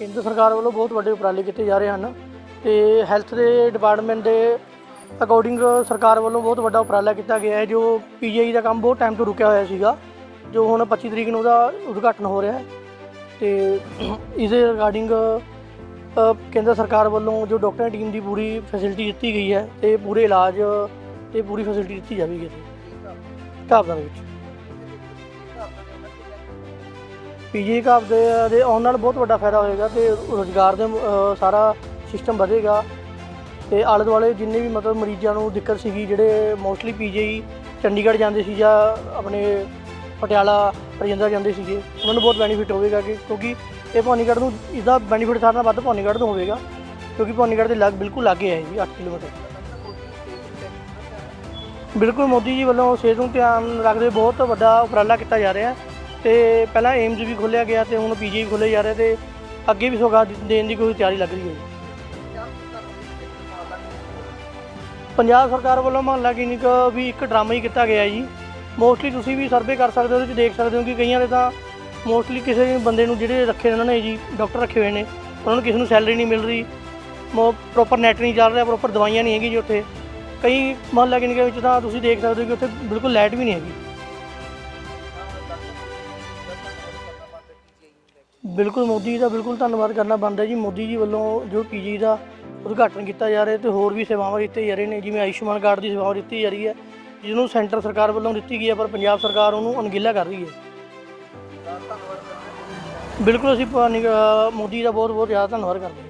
ਕੇਂਦਰ ਸਰਕਾਰ ਵੱਲੋਂ ਬਹੁਤ ਵੱਡੇ ਉਪਰਾਲੇ ਕੀਤੇ ਜਾ ਰਹੇ ਹਨ ਤੇ ਹੈਲਥ ਦੇ ਡਿਪਾਰਟਮੈਂਟ ਦੇ ਅਕੋਰਡਿੰਗ ਸਰਕਾਰ ਵੱਲੋਂ ਬਹੁਤ ਵੱਡਾ ਉਪਰਾਲਾ ਕੀਤਾ ਗਿਆ ਹੈ, ਜੋ ਪੀਜੀਆਈ ਦਾ ਕੰਮ ਬਹੁਤ ਟਾਈਮ ਤੋਂ ਰੁਕਿਆ ਹੋਇਆ ਸੀਗਾ, ਜੋ ਹੁਣ 25 ਤਰੀਕ ਨੂੰ ਉਹਦਾ ਉਦਘਾਟਨ ਹੋ ਰਿਹਾ ਹੈ ਤੇ ਇਸ ਦੇ ਰਿਗਾਰਡਿੰਗ ਕੇਂਦਰ ਸਰਕਾਰ ਵੱਲੋਂ ਜੋ ਡਾਕਟਰਾਂ ਦੀ ਟੀਮ ਦੀ ਪੂਰੀ ਫੈਸਿਲਿਟੀ ਦਿੱਤੀ ਗਈ ਹੈ ਤੇ ਪੂਰੇ ਇਲਾਜ, ਤੇ ਪੂਰੀ ਫੈਸਿਲਿਟੀ ਦਿੱਤੀ ਜਾਵੇਗੀ ਇੱਥੇ। ਘਾਬਦਾਂ ਦੇ ਵਿੱਚ। ਪੀਜੀ ਘਾਬ ਦੇ ਦੇ ਆਉਣ ਨਾਲ ਬਹੁਤ ਵੱਡਾ ਫਾਇਦਾ ਹੋਏਗਾ ਤੇ ਰੋਜ਼ਗਾਰ ਦੇ ਅ, ਸਾਰਾ ਸਿਸਟਮ ਵਧੇਗਾ। ਤੇ ਆਲੇ ਦੁਆਲੇ ਜਿੰਨੇ ਵੀ ਮਤਲਬ ਮਰੀਜ਼ਾਂ ਨੂੰ ਦਿੱਕਤ ਸੀਗੀ ਜਿਹੜੇ ਮੋਸਟਲੀ ਪੀਜੀ ਚੰਡੀਗੜ੍ਹ ਜਾਂਦੇ ਸੀ ਜਾਂ ਆਪਣੇ ਪਟਿਆਲਾ ਰਜਿੰਦਰਾ ਜਾਂਦੇ ਸੀਗੇ ਉਹਨਾਂ ਨੂੰ ਬਹੁਤ ਬੈਨੀਫਿਟ ਹੋਵੇਗਾ ਕਿ ਕਿਉਂਕਿ ਇਹ ਭਵਾਨੀਗੜ੍ਹ ਨੂੰ ਇਹਦਾ ਬੈਨੀਫਿਟ ਸਾਰਿਆਂ ਨਾਲੋਂ ਵੱਧ ਭਵਾਨੀਗੜ੍ਹ ਨੂੰ ਹੋਵੇਗਾ ਕਿਉਂਕਿ ਭਵਾਨੀਗੜ੍ਹ ਦੇ ਲੱਗ ਬਿਲਕੁਲ ਲਾਗੇ ਹੈ ਜੀ 8 ਕਿਲੋਮੀਟਰ। ਬਿਲਕੁਲ ਮੋਦੀ ਜੀ ਵੱਲੋਂ ਸਿਹਤ ਨੂੰ ਧਿਆਨ ਰੱਖਦੇ ਬਹੁਤ ਵੱਡਾ ਉਪਰਾਲਾ ਕੀਤਾ ਜਾ ਰਿਹਾ। ਹੈ ਤੇ ਪਹਿਲਾਂ ਏਮਜ਼ ਵੀ ਖੋਲ੍ਹਿਆ ਗਿਆ ਤੇ ਹੁਣ ਪੀਜੀ ਵੀ ਖੋਲ੍ਹੇ ਜਾ ਰਹੇ ਤੇ ਅੱਗੇ ਵੀ ਸੌਗਾਤ ਦੇਣ ਦੀ ਕੋਈ ਤਿਆਰੀ ਲੱਗ ਰਹੀ ਹੈ ਪੰਜਾਬ ਸਰਕਾਰ ਵੱਲੋਂ ਮਹੱਲਾ ਕਲੀਨਿਕ ਵੀ ਇੱਕ ਡਰਾਮਾ ਹੀ ਕੀਤਾ ਗਿਆ ਹੈ ਜੀ। ਮੋਸਟਲੀ ਤੁਸੀਂ ਵੀ ਸਰਵੇ ਕਰ ਸਕਦੇ ਹੋ ਉਹਦੇ ਵਿੱਚ ਦੇਖ ਸਕਦੇ ਹੋ ਕਿ ਕਈਆਂ ਦੇ ਤਾਂ ਮੋਸਟਲੀ ਕਿਸੇ ਬੰਦੇ ਨੂੰ ਜਿਹੜੇ ਰੱਖੇ ਉਹਨਾਂ ਨੇ ਜੀ ਡਾਕਟਰ ਰੱਖੇ ਹੋਏ ਨੇ, ਉਹਨਾਂ ਨੂੰ ਕਿਸੇ ਨੂੰ ਸੈਲਰੀ ਨਹੀਂ ਮਿਲ ਰਹੀ। ਮੋ ਪ੍ਰੋਪਰ ਨੈਟ ਨਹੀਂ ਚੱਲ ਰਿਹਾ ਪ੍ਰੋਪਰ ਦਵਾਈਆਂ ਨਹੀਂ ਹੈਗੀ ਜੀ ਉੱਥੇ। ਕਈ ਮਹੱਲਾ ਕਲੀਨਿਕਾਂ ਵਿੱਚ ਤਾਂ ਤੁਸੀਂ ਦੇਖ ਸਕਦੇ ਹੋ ਕਿ ਉੱਥੇ ਬਿਲਕੁਲ ਲਾਈਟ ਵੀ ਨਹੀਂ ਹੈਗੀ। ਬਿਲਕੁਲ ਮੋਦੀ ਜੀ ਦਾ ਬਿਲਕੁਲ ਧੰਨਵਾਦ ਕਰਨਾ ਬਣਦਾ ਜੀ। ਮੋਦੀ ਜੀ ਵੱਲੋਂ ਜੋ ਪੀਜੀ ਦਾ ਉਦਘਾਟਨ ਕੀਤਾ ਜਾ ਰਿਹਾ, ਤੇ ਹੋਰ ਵੀ ਸੇਵਾਵਾਂ ਦਿੱਤੀਆਂ ਜਾ ਰਹੀਆਂ ਨੇ, ਜਿਵੇਂ ਆਯੁਸ਼ਮਾਨ ਕਾਰਡ ਦੀ ਸੇਵਾ ਦਿੱਤੀ ਜਾ ਰਹੀ ਹੈ, ਜਿਹਨੂੰ ਸੈਂਟਰ ਸਰਕਾਰ ਵੱਲੋਂ ਦਿੱਤੀ ਗਈ ਹੈ, ਪਰ ਪੰਜਾਬ ਸਰਕਾਰ ਉਹਨੂੰ ਅਣਗਿੱਲਾ ਕਰ ਰਹੀ ਹੈ। ਬਿਲਕੁਲ ਅਸੀਂ ਮੋਦੀ ਦਾ ਬਹੁਤ ਬਹੁਤ ਜ਼ਿਆਦਾ ਧੰਨਵਾਦ ਕਰਦੇ ਹਾਂ।